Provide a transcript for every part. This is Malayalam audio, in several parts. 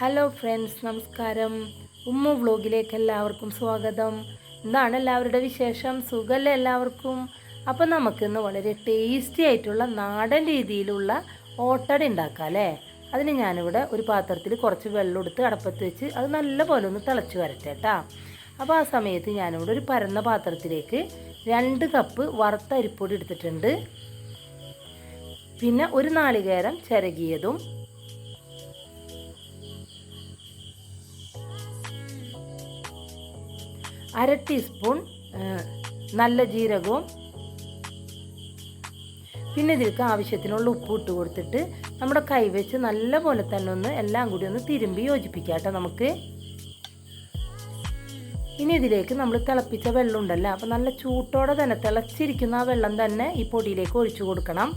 ഹലോ ഫ്രണ്ട്സ് നമസ്കാരം. ഉമ്മ വ്ലോഗിലേക്ക് എല്ലാവർക്കും സ്വാഗതം. എന്താണ് എല്ലാവരുടെ വിശേഷം? സുഖമല്ലേ എല്ലാവർക്കും? അപ്പം നമുക്കിന്ന് വളരെ ടേസ്റ്റി ആയിട്ടുള്ള നാടൻ രീതിയിലുള്ള ഓട്ടട ഉണ്ടാക്കാം അല്ലേ? അതിന് ഞാനിവിടെ ഒരു പാത്രത്തിൽ കുറച്ച് വെള്ളം എടുത്ത് അടപ്പത്ത് വെച്ച് അത് നല്ല പോലെ ഒന്ന് തിളച്ച് വരട്ടെ കേട്ടോ അപ്പോൾ ആ സമയത്ത് ഞാനിവിടെ ഒരു പരന്ന പാത്രത്തിലേക്ക് രണ്ട് കപ്പ് വറുത്ത അരിപ്പൊടി എടുത്തിട്ടുണ്ട്. പിന്നെ ഒരു നാളികേരം ചിരകിയതും അര ടീസ്പൂൺ നല്ല ജീരകവും പിന്നെ ഇതിലേക്ക് ആവശ്യത്തിനുള്ള ഉപ്പ് ഇട്ട് കൊടുത്തിട്ട് നമ്മുടെ കൈ വെച്ച് നല്ല പോലെ തന്നെ ഒന്ന് എല്ലാം കൂടി ഒന്ന് തിരുമ്പി യോജിപ്പിക്കാം കേട്ടോ നമുക്ക്. ഇനി ഇതിലേക്ക് നമ്മൾ തിളപ്പിച്ച വെള്ളം ഉണ്ടല്ലോ അപ്പോൾ നല്ല ചൂട്ടോടെ തന്നെ തിളച്ചിരിക്കുന്ന ആ വെള്ളം തന്നെ ഈ പൊടിയിലേക്ക് ഒഴിച്ചു കൊടുക്കണം.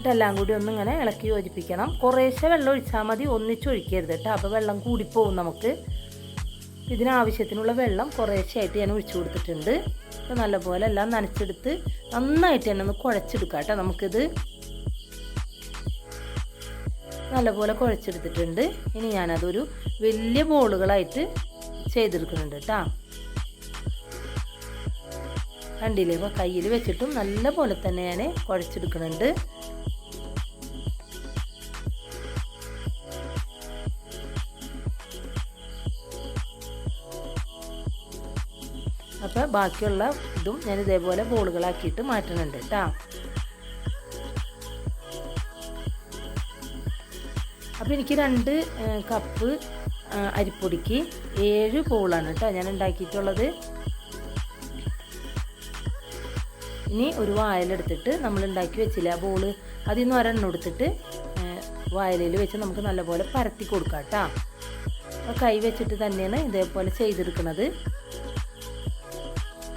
ഇതെല്ലാം കൂടി ഒന്ന് ഇങ്ങനെ ഇളക്കി യോജിപ്പിക്കണം. കുറേശ്ശെ വെള്ളം ഒഴിച്ചാൽ മതി ഒന്നിച്ചൊഴിക്കരുത് കേട്ടോ. അപ്പോൾ വെള്ളം കൂടിപ്പോവും നമുക്ക്. ഇതിനാവശ്യത്തിനുള്ള വെള്ളം കുറേശ്ശായിട്ട് ഞാൻ ഒഴിച്ചു കൊടുത്തിട്ടുണ്ട്. അപ്പോൾ നല്ലപോലെ എല്ലാം നനച്ചെടുത്ത് നന്നായിട്ട് തന്നെ ഒന്ന് കുഴച്ചെടുക്കാം കേട്ടോ. നമുക്കിത് നല്ലപോലെ കുഴച്ചെടുത്തിട്ടുണ്ട്. ഇനി ഞാനതൊരു വലിയ ബോളുകളായിട്ട് ചെയ്തെടുക്കുന്നുണ്ട് കേട്ടോ. കണ്ടില്ലേ? ഇപ്പോൾ കയ്യിൽ വെച്ചിട്ടും നല്ല പോലെ തന്നെ ഞാൻ കുഴച്ചെടുക്കുന്നുണ്ട്. അപ്പോൾ ബാക്കിയുള്ള ഇതും ഞാൻ ഇതേപോലെ ബോളുകളാക്കിയിട്ട് മാറ്റുന്നുണ്ട് കേട്ടോ അപ്പോൾ എനിക്ക് രണ്ട് കപ്പ് അരിപ്പൊടിക്ക് ഏഴ് ബോളാണ് കേട്ടോ ഞാൻ ഉണ്ടാക്കിയിട്ടുള്ളത്. ഇനി ഒരു വായലെടുത്തിട്ട് നമ്മൾ ഉണ്ടാക്കി വെച്ചില്ല ആ ബോൾ? അതിൽ നിന്ന് ഒരെണ്ണം എടുത്തിട്ട് വായലയിൽ വെച്ച് നമുക്ക് നല്ലപോലെ പരത്തി കൊടുക്കാം കേട്ടോ കൈ വെച്ചിട്ട് തന്നെയാണ് ഇതേപോലെ ചെയ്തെടുക്കുന്നത്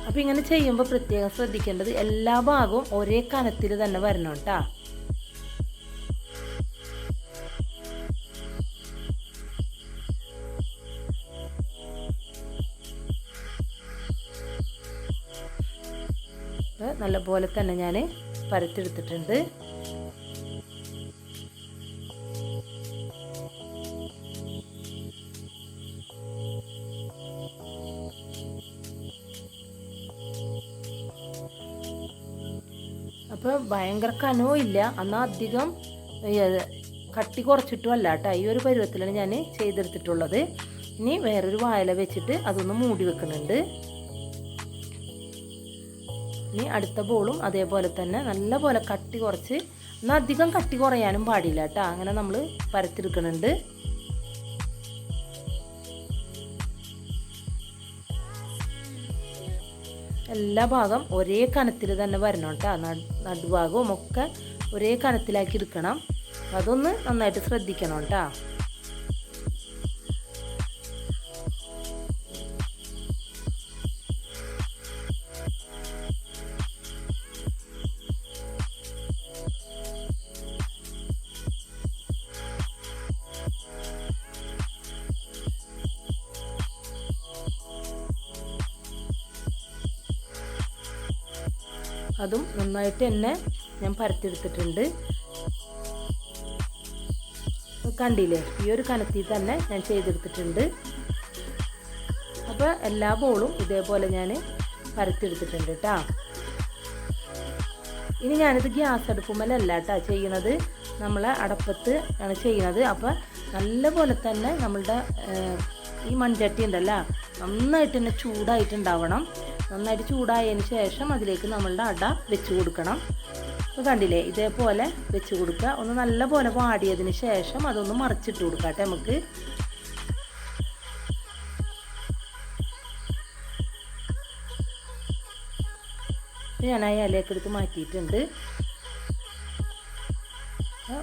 അപ്പോൾ ഇങ്ങനെ ചെയ്യുമ്പോൾ പ്രത്യേകം ശ്രദ്ധിക്കേണ്ടത് എല്ലാ ഭാഗവും ഒരേ കനത്തിൽ തന്നെ വരണം കേട്ടോ നല്ലപോലെ തന്നെ ഞാൻ പരത്തെടുത്തിട്ടുണ്ട് അപ്പോൾ ഭയങ്കര കനവും ഇല്ല. എന്നാൽ അധികം കട്ടി കുറച്ചിട്ടും അല്ല കേട്ടോ ഈ ഒരു പരുവത്തിലാണ് ഞാൻ ചെയ്തെടുത്തിട്ടുള്ളത്. ഇനി വേറൊരു വായല വെച്ചിട്ട് അതൊന്ന് മൂടി വെക്കുന്നുണ്ട്. ഇനി അടുത്ത ബോളും അതേപോലെ തന്നെ നല്ല പോലെ കട്ടി കുറച്ച് എന്നാൽ അധികം കട്ടി കുറയാനും പാടില്ല കേട്ടോ അങ്ങനെ നമ്മൾ പരത്തിയെടുക്കുന്നുണ്ട്. എല്ലാ ഭാഗം ഒരേ കനത്തിൽ തന്നെ വരണം കേട്ടോ. നടുഭാഗവും ഒക്കെ ഒരേ കനത്തിലാക്കി എടുക്കണം. അതൊന്ന് നന്നായിട്ട് ശ്രദ്ധിക്കണം കേട്ടോ. അതും നന്നായിട്ട് തന്നെ ഞാൻ പരത്തിയെടുത്തിട്ടുണ്ട്. കണ്ടില്ലേ? ഈ ഒരു കനത്തിൽ തന്നെ ഞാൻ ചെയ്തെടുത്തിട്ടുണ്ട്. അപ്പോൾ എല്ലാ ബോളും ഇതേപോലെ ഞാൻ പരത്തിയെടുത്തിട്ടുണ്ട് കേട്ടോ. ഇനി ഞാനിത് ഗ്യാസ് അടുപ്പുമല്ല കേട്ടോ ചെയ്യുന്നത്. നമ്മൾ അടപ്പത്ത് ആണ് ചെയ്യുന്നത്. അപ്പോൾ നല്ലപോലെ തന്നെ നമ്മളുടെ ഈ മൺചട്ടി ഉണ്ടല്ലോ നന്നായിട്ട് തന്നെ ചൂടായിട്ടുണ്ടാവണം. നന്നായിട്ട് ചൂടായതിന് ശേഷം അതിലേക്ക് നമ്മളുടെ അട വെച്ച് കൊടുക്കണം. അപ്പോൾ കണ്ടില്ലേ ഇതേപോലെ വെച്ച് കൊടുക്കുക. ഒന്ന് നല്ലപോലെ വാടിയതിന് ശേഷം അതൊന്ന് മറിച്ചിട്ട് കൊടുക്കാം നമുക്ക്. ഞാൻ ആ ഇലയൊക്കെ എടുത്ത് മാറ്റിയിട്ടുണ്ട്.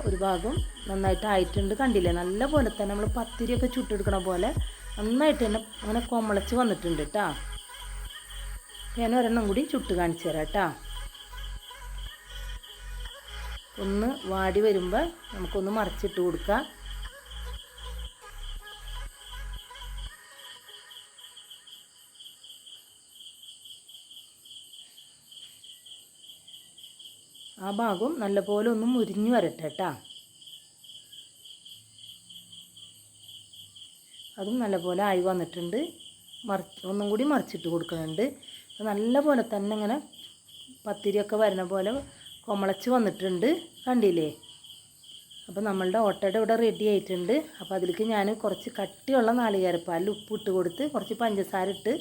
ഒരു ഭാഗം നന്നായിട്ട് ആയിട്ടുണ്ട്. കണ്ടില്ലേ നല്ല പോലെ തന്നെ നമ്മൾ പത്തിരിയൊക്കെ ചുട്ടെടുക്കണ പോലെ നന്നായിട്ട് തന്നെ അങ്ങനെ കൊമളച്ച് വന്നിട്ടുണ്ട് കേട്ടോ. ഞാൻ ഒരെണ്ണം കൂടി ചുട്ട് കാണിച്ചു തരാം കേട്ടോ. ഒന്ന് വാടി വരുമ്പോൾ നമുക്കൊന്ന് മറിച്ചിട്ട് കൊടുക്കാം. ആ ഭാഗം നല്ലപോലെ ഒന്ന് മുരിഞ്ഞു വരട്ടെ കേട്ടോ. അതും നല്ലപോലെ ആയി വന്നിട്ടുണ്ട്. മറിച്ച് ഒന്നും കൂടി മറിച്ചിട്ട് കൊടുക്കുന്നുണ്ട്. അപ്പോൾ നല്ലപോലെ തന്നെ ഇങ്ങനെ പത്തിരിയൊക്കെ വരുന്ന പോലെ കൊമളച്ച് വന്നിട്ടുണ്ട്. കണ്ടില്ലേ? അപ്പോൾ നമ്മളുടെ ഓട്ടയുടെ ഇവിടെ റെഡി ആയിട്ടുണ്ട്. അപ്പോൾ അതിലേക്ക് ഞാൻ കുറച്ച് കട്ടിയുള്ള നാളികേരപ്പാലിൽ ഉപ്പ് ഇട്ട് കൊടുത്ത് കുറച്ച് പഞ്ചസാര ഇട്ട്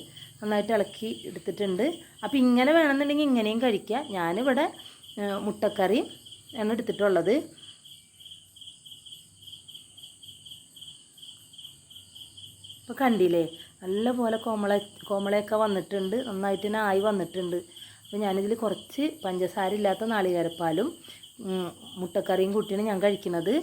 നന്നായിട്ട് ഇളക്കി എടുത്തിട്ടുണ്ട്. അപ്പോൾ ഇങ്ങനെ വേണമെന്നുണ്ടെങ്കിൽ ഇങ്ങനെയും കഴിക്കാം. ഞാനിവിടെ മുട്ടക്കറി ആണ് എടുത്തിട്ടുള്ളത്. ഇപ്പോൾ കണ്ടില്ലേ? നല്ല പോലെ കോമള കോമളയൊക്കെ വന്നിട്ടുണ്ട്. നന്നായിട്ട് തന്നെ ആയി വന്നിട്ടുണ്ട്. അപ്പോൾ ഞാനിതിൽ കുറച്ച് പഞ്ചസാര ഇല്ലാത്ത നാളികേരപ്പാലും മുട്ടക്കറിയും കൂട്ടിയാണ് ഞാൻ കഴിക്കുന്നത്.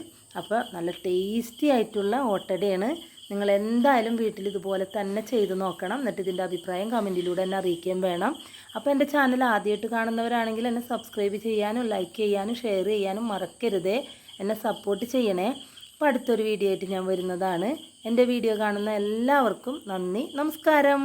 അപ്പോൾ നല്ല ടേസ്റ്റി ആയിട്ടുള്ള ഓട്ടടയാണ്. നിങ്ങൾ എന്തായാലും വീട്ടിൽ ഇതുപോലെ തന്നെ ചെയ്ത് നോക്കണം. എന്നിട്ട് ഇതിന്റെ അഭിപ്രായം കമന്റിലൂടെ എന്നെ അറിയിക്കുകയും വേണം. അപ്പോൾ എന്റെ ചാനൽ ആദ്യമായിട്ട് കാണുന്നവരാണെങ്കിൽ എന്നെ സബ്സ്ക്രൈബ് ചെയ്യാനും ലൈക്ക് ചെയ്യാനും ഷെയർ ചെയ്യാനും മറക്കരുതേ. എന്നെ സപ്പോർട്ട് ചെയ്യണേ. അപ്പോൾ അടുത്തൊരു വീഡിയോ ആയിട്ട് ഞാൻ വരുന്നതാണ്. എന്റെ വീഡിയോ കാണുന്ന എല്ലാവർക്കും നന്ദി നമസ്കാരം.